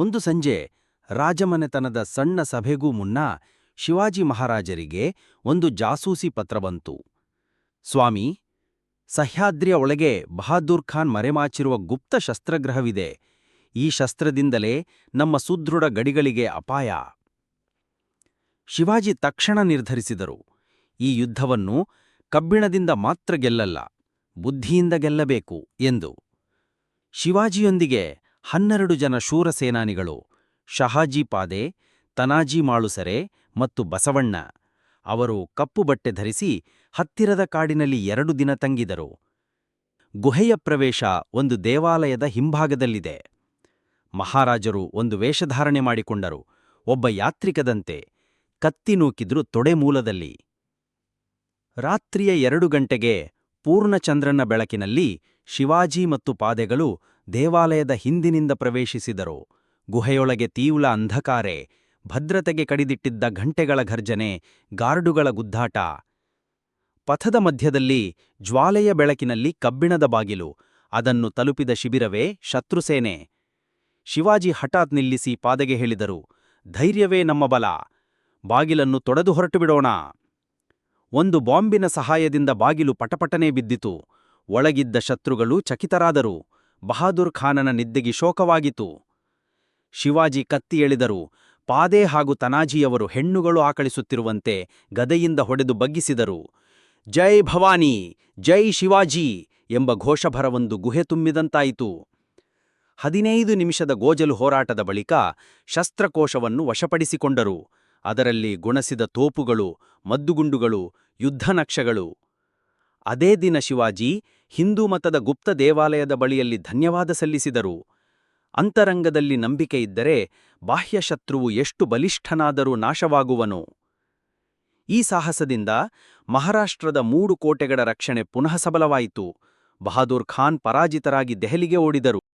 ಒಂದು ಸಂಜೆ ರಾಜಮನೆತನದ ಸಣ್ಣ ಸಭೆಗೂ ಮುನ್ನ ಶಿವಾಜಿ ಮಹಾರಾಜರಿಗೆ ಒಂದು ಜಾಸೂಸಿ ಪತ್ರ ಬಂತು. ಸ್ವಾಮಿ, ಸಹ್ಯಾದ್ರಿಯ ಒಳಗೆ ಬಹಾದೂರ್ ಖಾನ್ ಮರೆಮಾಚಿರುವ ಗುಪ್ತ ಶಸ್ತ್ರಗ್ರಹವಿದೆ. ಈ ಶಸ್ತ್ರದಿಂದಲೇ ನಮ್ಮ ಸುದೃಢ ಗಡಿಗಳಿಗೆ ಅಪಾಯ ಶಿವಾಜಿ ತಕ್ಷಣ ನಿರ್ಧರಿಸಿದರು. ಈ ಯುದ್ಧವನ್ನು ಕಬ್ಬಿಣದಿಂದ ಮಾತ್ರ ಗೆಲ್ಲಲ್ಲ, ಬುದ್ಧಿಯಿಂದ ಗೆಲ್ಲಬೇಕು ಎಂದು. ಶಿವಾಜಿಯೊಂದಿಗೆ ಹನ್ನೆರಡು ಜನ ಶೂರ ಸೇನಾನಿಗಳು ಶಹಾಜಿ ಪಾದೆ, ತನಾಜಿ ಮಾಳುಸರೆ ಮತ್ತು ಬಸವಣ್ಣ. ಅವರು ಕಪ್ಪು ಬಟ್ಟೆ ಧರಿಸಿ ಹತ್ತಿರದ ಕಾಡಿನಲ್ಲಿ ಎರಡು ದಿನ ತಂಗಿದರು. ಗುಹೆಯ ಪ್ರವೇಶ ಒಂದು ದೇವಾಲಯದ ಹಿಂಭಾಗದಲ್ಲಿದೆ. ಮಹಾರಾಜರು ಒಂದು ವೇಷಧಾರಣೆ ಮಾಡಿಕೊಂಡರು. ಒಬ್ಬ ಯಾತ್ರಿಕದಂತೆ ಕತ್ತಿ ನೂಕಿದ್ರು ತೊಡೆ ಮೂಲದಲ್ಲಿ. ರಾತ್ರಿಯ ಎರಡು ಗಂಟೆಗೆ ಪೂರ್ಣಚಂದ್ರನ ಬೆಳಕಿನಲ್ಲಿ ಶಿವಾಜಿ ಮತ್ತು ಪಾದೆಗಳು ದೇವಾಲಯದ ಹಿಂದಿನಿಂದ ಪ್ರವೇಶಿಸಿದರು. ಗುಹೆಯೊಳಗೆ ತೀವ್ರ ಅಂಧಕಾರೆ, ಭದ್ರತೆಗೆ ಕಡಿದಿಟ್ಟಿದ್ದ ಘಂಟೆಗಳ ಘರ್ಜನೆ, ಗಾರ್ಡುಗಳ ಗುದ್ದಾಟ. ಪಥದ ಮಧ್ಯದಲ್ಲಿ ಜ್ವಾಲೆಯ ಬೆಳಕಿನಲ್ಲಿ ಕಬ್ಬಿಣದ ಬಾಗಿಲು, ಅದನ್ನು ತಲುಪಿದ ಶಿಬಿರವೇ ಶತ್ರುಸೇನೆ. ಶಿವಾಜಿ ಹಠಾತ್ ನಿಲ್ಲಿಸಿ ಪಾದಗೆ ಹೇಳಿದರು, ಧೈರ್ಯವೇ ನಮ್ಮ ಬಲ, ಬಾಗಿಲನ್ನು ತೊಡೆದು ಹೊರಟುಬಿಡೋಣ. ಒಂದು ಬಾಂಬಿನ ಸಹಾಯದಿಂದ ಬಾಗಿಲು ಪಟಪಟನೆ ಬಿದ್ದಿತು. ಒಳಗಿದ್ದ ಶತ್ರುಗಳು ಚಕಿತರಾದರು. ಬಹಾದೂರ್ ಖಾನನ ನಿದ್ದೆಗೆ ಶೋಕವಾಗಿತು ಶಿವಾಜಿ ಕತ್ತಿ ಎಳೆದರು ಪಾದೆ ಹಾಗೂ ತನಾಜಿಯವರು ಹೆಣ್ಣುಗಳು ಆಕಳಿಸುತ್ತಿರುವಂತೆ ಗದೆಯಿಂದ ಹೊಡೆದು ಬಗ್ಗಿಸಿದರು. ಜೈ ಭವಾನಿ, ಜೈ ಶಿವಾಜಿ ಎಂಬ ಘೋಷಭರವೊಂದು ಗುಹೆ ತುಂಬಿದಂತಾಯಿತು. ಹದಿನೈದು ನಿಮಿಷದ ಗೋಜಲು ಹೋರಾಟದ ಬಳಿಕ ಶಸ್ತ್ರಕೋಶವನ್ನು ವಶಪಡಿಸಿಕೊಂಡರು. ಅದರಲ್ಲಿ ಗುಣಸಿದ ತೋಪುಗಳು, ಮದ್ದುಗುಂಡುಗಳು, ಯುದ್ಧನಕ್ಷಗಳು ಅದೇ ದಿನ ಶಿವಾಜಿ ಹಿಂದೂ ಮತದ ಗುಪ್ತ ದೇವಾಲಯದ ಬಳಿಯಲ್ಲಿ ಧನ್ಯವಾದ ಸಲ್ಲಿಸಿದರು. ಅಂತರಂಗದಲ್ಲಿ ನಂಬಿಕೆ ಇದ್ದರೆ ಬಾಹ್ಯಶತ್ರುವು ಎಷ್ಟು ಬಲಿಷ್ಠನಾದರೂ ನಾಶವಾಗುವನು. ಈ ಸಾಹಸದಿಂದ ಮಹಾರಾಷ್ಟ್ರದ ಮೂಡು ಕೋಟೆಗಳ ರಕ್ಷಣೆ ಪುನಃ ಸಬಲವಾಯಿತು. ಬಹಾದೂರ್ ಖಾನ್ ಪರಾಜಿತರಾಗಿ ದೆಹಲಿಗೆ ಓಡಿದರು.